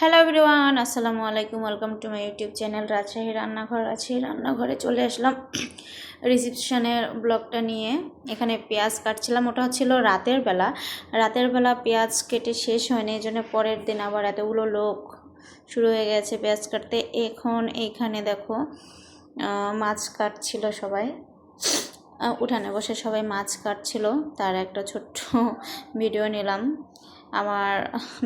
Hello everyone আসসালামু আলাইকুম welcome to my YouTube channel Rajshahi রান্নাঘর আছে রান্নাঘরে চলে আসলাম। রিসিপশনের ব্লগটা নিয়ে। এখানে পেঁয়াজ কাটছিলাম, ওটা হচ্ছিল রাতের বেলা। রাতের বেলা পেঁয়াজ কেটে শেষ হয়নি, এই জন্য পরের দিন আবার এতগুলো লোক শুরু হয়ে গেছে পেঁয়াজ কাটতে। এখন এইখানে দেখো মাছ কাটছিল সবাই। উঠানে বসে সবাই মাছ কাটছিল, তার একটা ছোট্ট ভিডিও নিলাম। আমার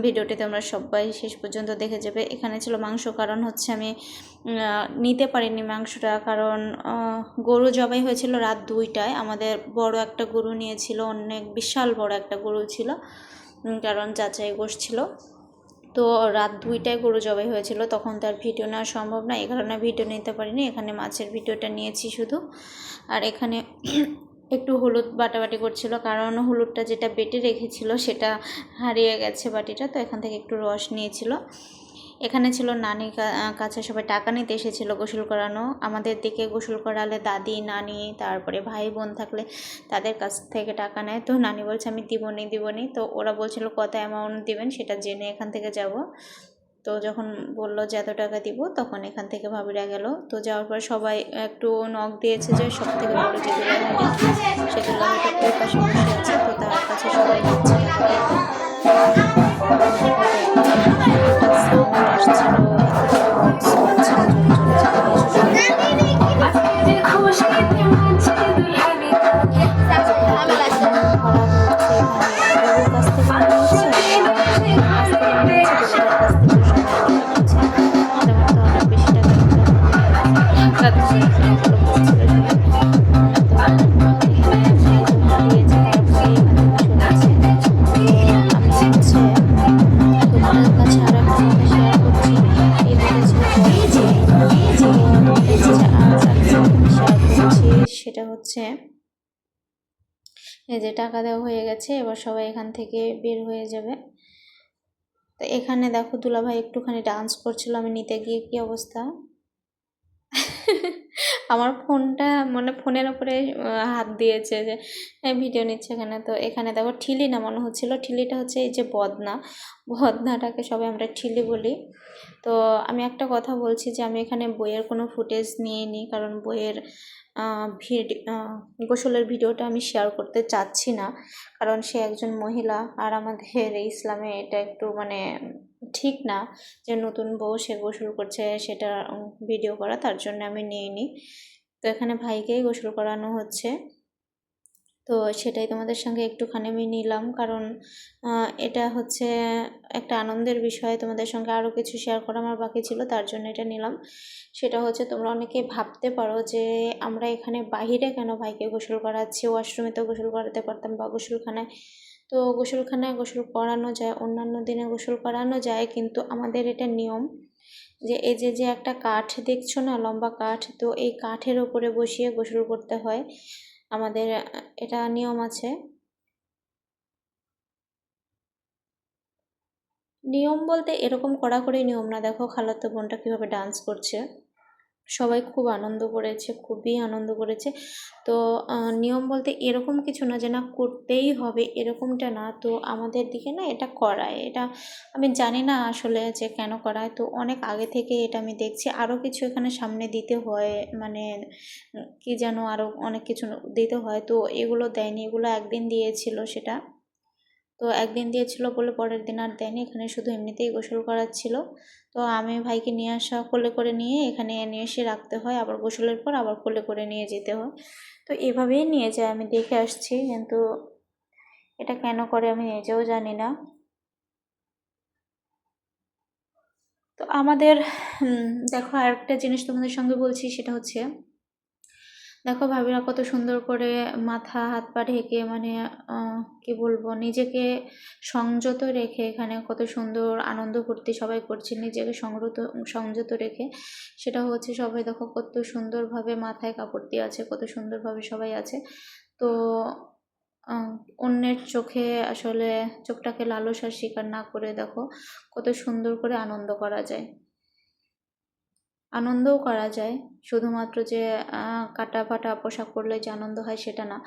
ভিডিওটি তোমরা সবাই শেষ পর্যন্ত দেখে যাবে। এখানে ছিল মাংস, কারণ হচ্ছে আমি নিতে পারিনি মাংসটা, কারণ গরু জবাই হয়েছিল রাত দুইটায়। আমাদের বড় একটা গরু নিয়েছিল, অনেক বিশাল বড় একটা গরু ছিল কারণ যাচাই গোশ ছিল। তো রাত দুইটায় গরু জবাই হয়েছিল, তখন তার ভিডিও নেওয়া সম্ভব না, এই কারণে ভিডিও নিতে পারিনি। এখানে মাছের ভিডিওটা নিয়েছি শুধু। আর এখানে একটু হলুদ বাটাবাটি করছিল, কারণ হলুদটা যেটা বেটে রেখেছিল সেটা হারিয়ে গেছে বাটিটা, তো এখান থেকে একটু রস নিয়েছিল। এখানে ছিল নানি কাছে সবাই টাকা নিতে এসেছিল গোসল করানো। আমাদের দিকে গোসল করালে দাদি, নানি, তারপরে ভাই বোন থাকলে তাদের কাছ থেকে টাকা নেয়। তো নানি বলছে, আমি দিবনি দিবনি। তো ওরা বলছিল, কত অ্যামাউন্ট দিবেন সেটা জেনে এখান থেকে যাব। তো যখন বলল যে এত টাকা দিব, তখন এখান থেকে ভাবিরা গেল। তো যাওয়ার পর সবাই একটু নখ দিয়েছে যে সব থেকে বড় যে সেগুলো দুলাভাইটা ওই পাশে বসে আছে, তো তার কাছে সবাই যাচ্ছে। টাকা দেওয়া হয়ে গেছে, এবার সবাই এখান থেকে বের হয়ে যাবে। তো এখানে দেখো দুলাভাই একটুখানি ডান্স করছিল, আমি নিতে গিয়ে কি অবস্থা? আমার ফোনটা মানে ফোনের ওপরে হাত দিয়েছে যে ভিডিও নিচ্ছে এখানে। তো এখানে দেখো ঠিলি নামানো হচ্ছিল ঠিলিটা হচ্ছে এই যে বদনা। বদনাটাকে সবাই আমরা ঠিলি বলি। তো আমি একটা কথা বলছি যে আমি এখানে বইয়ের কোনো ফুটেজ নিয়ে নিই কারণ বইয়ের ভিডিও গোসলের ভিডিওটা আমি শেয়ার করতে চাচ্ছি না। কারণ সে একজন মহিলা আর আমাদের ইসলামে এটা একটু মানে ঠিক না যে নতুন বউ সে গোসল করছে, সেটা ভিডিও করা তার জন্য আমি নিয়ে নিই তো এখানে ভাইকেই গোসল করানো হচ্ছে। তো সেটাই তোমাদের সঙ্গে একটুখানি আমি নিলাম। কারণ এটা হচ্ছে একটা আনন্দের বিষয়। তোমাদের সঙ্গে আরও কিছু শেয়ার করা আমার বাকি ছিল, তার জন্য এটা নিলাম। সেটা হচ্ছে তোমরা অনেকে ভাবতে পারো যে, আমরা এখানে বাহিরে কেন ভাইকে গোসল করাচ্ছি? ওয়াশরুমে তো গোসল করাতে পারতাম বা গোসলখানায়। তো গোসলখানায় গোসল করানো যায়, অন্যান্য দিনে গোসল করানো যায়, কিন্তু আমাদের এটা নিয়ম যে, এই যে যে একটা কাঠ, দেখছ না লম্বা কাঠ? তো এই কাঠের ওপরে বসিয়ে গোসল করতে হয়। আমাদের, এটা নিয়ম আছে। নিয়ম বলতে এরকম কড়াকড়ি নিয়ম না। দেখো খালাতো বোনটা কীভাবে ডান্স করছে। সবাই খুব আনন্দ করেছে, খুবই আনন্দ করেছে। তো নিয়ম বলতে এরকম কিছু না যে না করতেই হবে এরকমটা না। তো আমাদের দিকে না এটা করায়। এটা আমি জানি না আসলে যে কেন করায়। তো অনেক আগে থেকে এটা আমি দেখছি। আরও কিছু এখানে সামনে দিতে হয় মানে কি যেন আরও অনেক কিছু দিতে হয়। তো এগুলো দেয়নি, এগুলো একদিন দিয়েছিল সেটা। তো একদিন দিয়েছিল বলে পরের দিন আর দেয়নি, এখানে শুধু এমনিতেই গোসল করাচ্ছিল। তো আমি ভাইকে নিয়ে আসা, কোলে করে নিয়ে এখানে নিয়ে এসে রাখতে হয়, আবার গোসলের পর আবার কোলে করে নিয়ে যেতে হয়। তো এভাবেই নিয়ে যায়, আমি দেখে আসছি, কিন্তু এটা কেন করে আমি নিজেও জানি না। তো আমাদের দেখো আরেকটা জিনিস তোমাদের সঙ্গে বলছি, সেটা হচ্ছে দেখো ভাবিরা কত সুন্দর করে মাথা, হাত পা ঢেকে মানে কি বলব, নিজেকে সংযত রেখে এখানে কত সুন্দর আনন্দ ফুর্তি সবাই করছে, নিজেকে সংযত সংযত রেখে। সেটা হচ্ছে সবাই দেখো কত সুন্দরভাবে মাথায় কাপড় দিয়ে আছে, কত সুন্দরভাবে সবাই আছে। তো অন্যের চোখে আসলে চোখটাকে লালসার শিকার না করে দেখো কত সুন্দর করে আনন্দ করা যায়। আনন্দও করা যায়। শুধুমাত্র যে কাটা ফাটা পোশাক পরলে যে আনন্দ হয় সেটা না।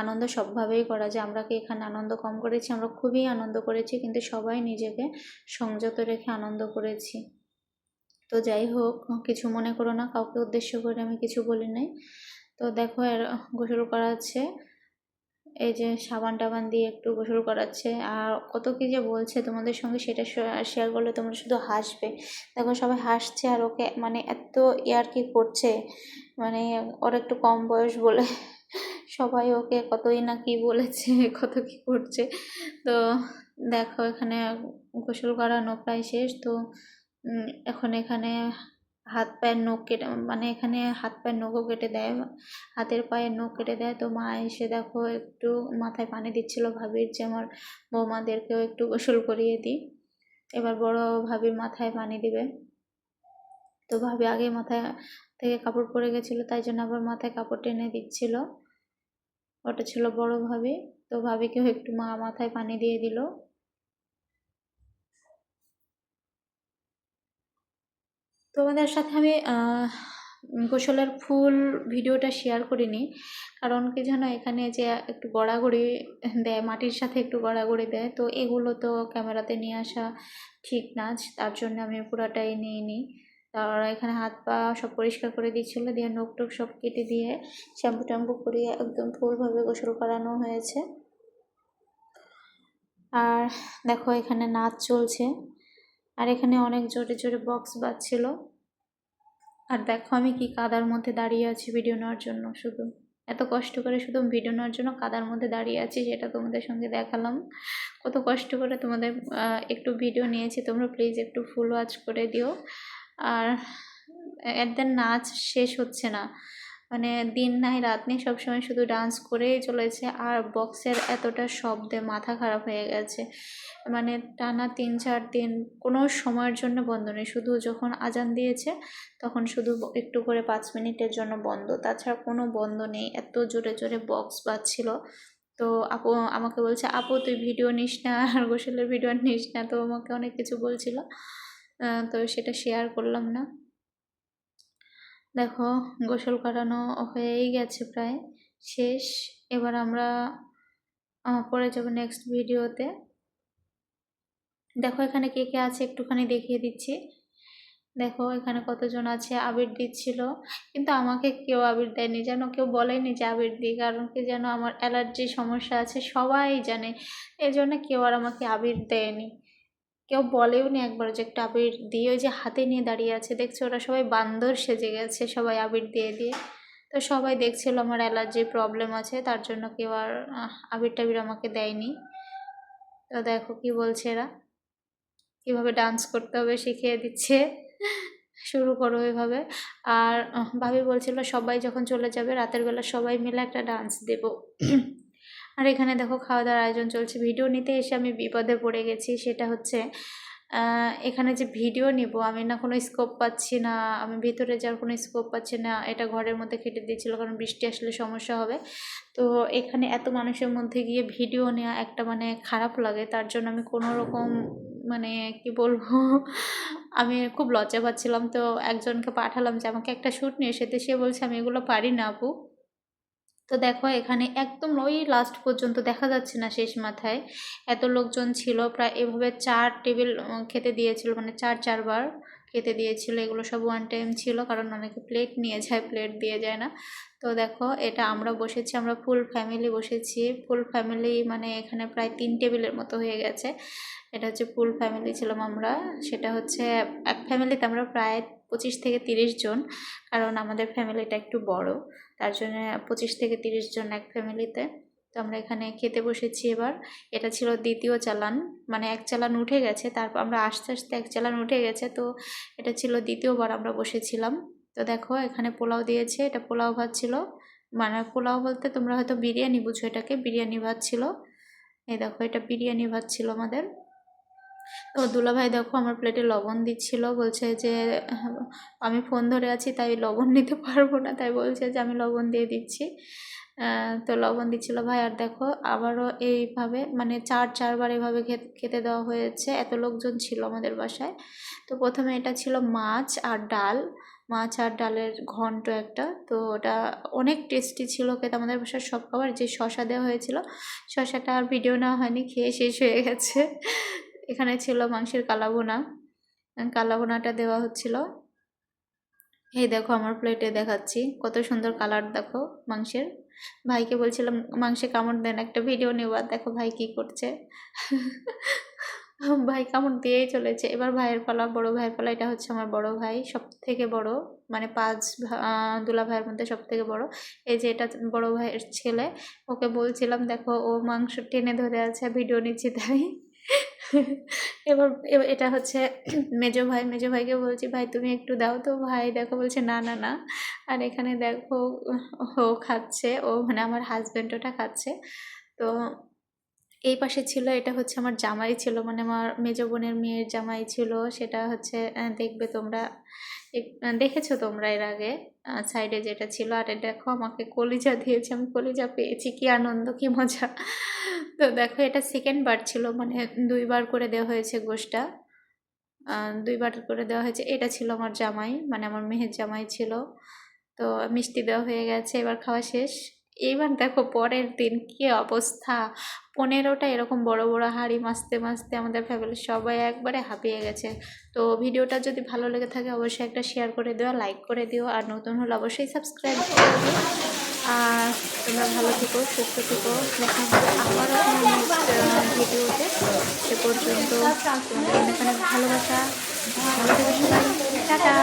আনন্দ সবভাবেই করা যায়। আমরা কি এখানে আনন্দ কম করেছি? আমরা খুবই আনন্দ করেছি, কিন্তু সবাই নিজেকে সংযত রেখে আনন্দ করেছি। তো যাই হোক, কিছু মনে করো না, কাউকে উদ্দেশ্য করে আমি কিছু বলি নাই। তো দেখো, এর গোসল করাচ্ছে এই যে সাবান টাবান দিয়ে একটু গোসল করাচ্ছে। আর কত কি যে বলছে তোমাদের সঙ্গে সেটা শেয়ার করলে তোমরা শুধু হাসবে। দেখো সবাই হাসছে আর ওকে মানে এত ইয়ার কি করছে? মানে ওর একটু কম বয়স বলে সবাই ওকে কতই না কি বলেছে, কত কি করছে। তো দেখো এখানে গোসল করানো প্রায় শেষ। তো এখন এখানে হাত পায়ের নখ কেটে মানে এখানে হাত পায়ের নখও কেটে দেয়, হাতের পায়ের নখ কেটে দেয়। তো মা এসে দেখো একটু মাথায় পানি দিচ্ছিল ভাবির যে আমার বৌমাদেরকেও একটু গোসল করিয়ে দিই। এবার বড় ভাবির মাথায় পানি দিবে। তো ভাবি আগে মাথায় থেকে কাপড় পরে গেছিল, তাই জন্য আবার মাথায় কাপড় টেনে দিচ্ছিল। ওটা ছিল বড় ভাবি। তো ভাবিকেও একটু মা মাথায় পানি দিয়ে দিল। তোমাদের সাথে আমি গোসলের ফুল ভিডিওটা শেয়ার করিনি। কারণ কি জানো, এখানে যে একটু গড়াগড়ি দেয়, মাটির সাথে একটু গড়াগড়ি দেয়, তো এগুলো তো ক্যামেরাতে নিয়ে আসা ঠিক না, তার জন্য আমি পুরাটাই নিয়ে নিই তারা এখানে হাত পা সব পরিষ্কার করে দিচ্ছিল দিয়ে নখ টুক সব কেটে দিয়ে শ্যাম্পু ট্যাম্পু করিয়ে একদম ফুলভাবে গোসল করানো হয়েছে। আর দেখো, এখানে নাচ চলছে। আর এখানে অনেক জোরে জোরে বক্স বাজছিল। আর দেখো আমি কি কাদার মধ্যে দাঁড়িয়ে আছি ভিডিও নেওয়ার জন্য। শুধু এত কষ্ট করে শুধু ভিডিও নেওয়ার জন্য কাদার মধ্যে দাঁড়িয়ে আছি, সেটা তোমাদের সঙ্গে দেখালাম। কত কষ্ট করে তোমাদের একটু ভিডিও নিয়েছি। তোমরা প্লিজ একটু ফুল ওয়াচ করে দিও। আর এদের নাচ শেষ হচ্ছে না। মানে দিন নাই, রাত নেই, সবসময় শুধু ডান্স করেই চলেছে। আর বক্সের এতটা শব্দে মাথা খারাপ হয়ে গেছে। মানে টানা তিন, চার দিন কোনো সময়ের জন্য বন্ধ নেই। শুধু যখন আজান দিয়েছে, তখন শুধু একটু করে পাঁচ মিনিটের জন্য বন্ধ। তাছাড়া কোনো বন্ধ নেই। এত জোরে জোরে বক্স বাজছিল। তো আপু, আমাকে বলছে, আপু, তুই ভিডিও নিস না, আর গোসলের ভিডিও নিস না। তো আমাকে অনেক কিছু বলছিল। তো সেটা শেয়ার করলাম না। দেখো, গোসল করানো হয়েই গেছে প্রায়। শেষ। এবার আমরা পরে যাব নেক্সট ভিডিওতে দেখো এখানে কে কে আছে, একটুখানি দেখিয়ে দিচ্ছি। দেখো এখানে কতজন আছে, আবির দিচ্ছিল কিন্তু আমাকে কেউ আবির দেয়নি, যেন কেউ বলেনি যে আবির দিই কারণ কি যেন আমার অ্যালার্জি সমস্যা আছে, সবাই জানে। এই জন্য কেউ আর আমাকে আবির দেয়নি। কেউ বলেও নি একবার যে একটা আবির দিয়ে ওই যে হাতে নিয়ে দাঁড়িয়ে আছে, দেখছ ওরা সবাই বান্দর সেজে গেছে সবাই আবির দিয়ে দিয়ে। তো সবাই দেখছিল আমার অ্যালার্জির প্রবলেম আছে, তার জন্য কেউ আর আবির টাবির আমাকে দেয়নি। তো দেখো কি বলছে এরা। কীভাবে ডান্স করতে হবে শিখিয়ে দিচ্ছে। শুরু করো এভাবে। আর ভাবি বলছিল সবাই যখন চলে যাবে রাতের বেলা সবাই মিলে একটা ডান্স দেব। আর এখানে দেখো খাওয়া দাওয়ার আয়োজন চলছে। ভিডিও নিতে এসে আমি বিপদে পড়ে গেছি। সেটা হচ্ছে এখানে যে ভিডিও নিব, আমি না কোনো স্কোপ পাচ্ছি না। আমি ভিতরে যাওয়ার কোনো স্কোপ পাচ্ছি না। এটা ঘরের মধ্যে খেটে দিয়েছিল কারণ বৃষ্টি আসলে সমস্যা হবে। তো এখানে এত মানুষের মধ্যে গিয়ে ভিডিও নেওয়া একটা মানে খারাপ লাগে। তার জন্য আমি কোনো রকম মানে কি বলব, আমি খুব লজ্জা পাচ্ছিলাম। তো একজনকে পাঠালাম যে, আমাকে একটা শ্যুট নিয়ে এসে তো সে বলছে, আমি এগুলো পারি না, আপু। তো দেখো, এখানে একদম ওই লাস্ট পর্যন্ত দেখা যাচ্ছে না শেষ মাথায়। এত লোকজন ছিল, প্রায় এভাবে চার টেবিল খেতে দিয়েছিল মানে চার, চারবার খেতে দিয়েছিল। এগুলো সব ওয়ান টাইম ছিল, কারণ অনেকে প্লেট নিয়ে যায় প্লেট দিয়ে যায় না। তো দেখো, এটা আমরা বসেছি, আমরা ফুল ফ্যামিলি বসেছি। ফুল ফ্যামিলি মানে এখানে প্রায় তিন টেবিলের মতো হয়ে গেছে। এটা হচ্ছে ফুল ফ্যামিলি ছিলাম আমরা। সেটা হচ্ছে, এক ফ্যামিলিতে আমরা প্রায় পঁচিশ থেকে তিরিশ জন, কারণ আমাদের ফ্যামিলিটা একটু বড়। তার জন্য পঁচিশ থেকে তিরিশ জন এক ফ্যামিলিতে তো আমরা এখানে খেতে বসেছি এবার। এটা ছিল দ্বিতীয় চালান। মানে এক চালান উঠে গেছে, তারপর আমরা আস্তে আস্তে এক চালান উঠে গেছে। তো এটা ছিল দ্বিতীয়বার আমরা বসেছিলাম। তো দেখো, এখানে পোলাও দিয়েছে, এটা পোলাও ভাত ছিল। মানে পোলাও বলতে তোমরা হয়তো বিরিয়ানি বুঝো এটাকে, বিরিয়ানি ভাত ছিল। এই দেখো, এটা বিরিয়ানি ভাত ছিল আমাদের। তো দুলাভাই দেখো আমার প্লেটে লবণ দিচ্ছিল, বলছে যে, আমি ফোন ধরে আছি, তাই লবণ নিতে পারব না। তাই বলছে যে, আমি লবণ দিয়ে দিচ্ছি। তো লবণ দিচ্ছিল ভাই। আর দেখো আবারও এইভাবে মানে চার, চারবার এভাবে খে- খেতে দেওয়া হয়েছে। এত লোকজন ছিল আমাদের বাসায়। তো প্রথমে এটা ছিল মাছ আর ডাল। মাছ আর ডালের ঘন্ট একটা। তো ওটা অনেক টেস্টি ছিল খেতে। আমাদের বাসার সব খাবার যে শশা দেওয়া হয়েছিল, শশাটা আর ভিডিও নেওয়া হয়নি, খেয়ে শেষ হয়ে গেছে। এখানে ছিল মাংসের কালাবোনা কালাবোনাটা দেওয়া হচ্ছিল। এই দেখো আমার প্লেটে দেখাচ্ছি। কত সুন্দর কালার দেখো মাংসের। ভাইকে বলছিলাম, মাংসে কামড় দেন, একটা ভিডিও আর দেখো ভাই কি করছে। ভাই কামড় দিয়েই চলেছে। এবার ভাইয়ের পালা, বড় ভাইয়ের পালা, এটা হচ্ছে আমার বড় ভাই সব থেকে বড় মানে পাঁচ দুলা ভাইয়ের মধ্যে সব থেকে বড়। এই যে এটা বড় ভাইয়ের ছেলে, ওকে বলছিলাম, দেখো, ও মাংস টেনে ধরে আছে ভিডিও নিচ্ছি তাই। এবার এটা হচ্ছে মেজো ভাই, মেজো ভাইকে বলছি, ভাই, তুমি একটু দাও তো। ভাই দেখো বলছে, না না না। আর এখানে দেখো ও খাচ্ছে, ও মানে আমার হাজব্যান্ড ওটা খাচ্ছে। তো এই পাশে ছিল, এটা হচ্ছে আমার জামাই ছিল মানে আমার মেজো বোনের মেয়ের জামাই ছিল, সেটা হচ্ছে দেখবে তোমরা দেখেছ তোমরা এর আগে সাইডে যেটা ছিল, আর দেখো আমাকে কলিজা দিয়েছে, আমি কলিজা পেয়েছি, কি আনন্দ, কি মজা। তো দেখো, এটা সেকেন্ড বার ছিল মানে দুইবার করে দেওয়া হয়েছে গোষ্ঠটা দুইবার করে দেওয়া হয়েছে, এটা ছিল আমার জামাই মানে আমার মেহের জামাই ছিল, তো মিষ্টি দেওয়া হয়ে গেছে, এবার খাওয়া শেষ। এইবার দেখো পরের দিন কি অবস্থা? পনেরোটা এরকম বড় বড় হাঁড়ি মাছতে মাছতে আমাদের ফ্যামিলির সবাই একবারে হাঁপিয়ে গেছে। তো ভিডিওটা যদি ভালো লেগে থাকে অবশ্যই একটা শেয়ার করে দিও লাইক করে দিও আর নতুন হলে অবশ্যই সাবস্ক্রাইব করে দিও। আর তোমরা ভালো থেকো, সুস্থ থেকো। দেখা হবে আবারও ভিডিওতে। সে পর্যন্ত ভালোবাসা। ভালো থেকো সবাই। টাটা।